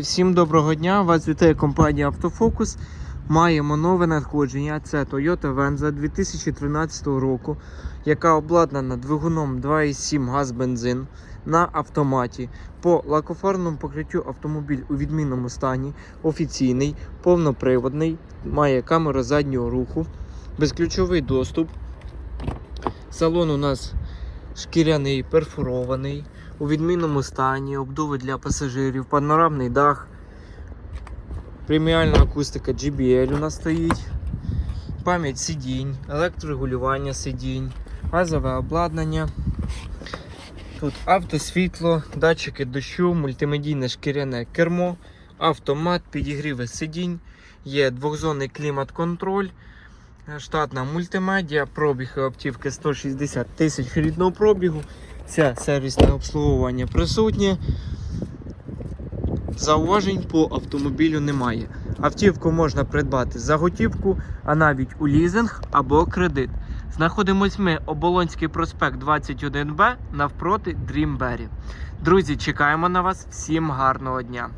Всім доброго дня! Вас вітає компанія Автофокус. Маємо нове надходження. Це Toyota Venza 2013 року, яка обладнана двигуном 2,7 газ-бензин на автоматі. По лакофарному покриттю автомобіль у відмінному стані, офіційний, повноприводний, має камеру заднього руху, безключовий доступ. Салон у нас шкіряний, перфорований, у відмінному стані, обдуви для пасажирів, панорамний дах, преміальна акустика JBL у нас стоїть, пам'ять сидінь, електрорегулювання сидінь, газове обладнання. Тут автосвітло, датчики дощу, мультимедійне шкіряне кермо, автомат, підігріви сидінь, є двохзонний клімат-контроль, штатна мультимедіа, пробіг автівки 160 тисяч рідного пробігу. Це сервісне обслуговування присутнє. Зауважень по автомобілю немає. Автівку можна придбати за готівку, а навіть у лізинг або кредит. Знаходимось ми Оболонський проспект 21Б навпроти Дрімбері. Друзі, чекаємо на вас. Всім гарного дня!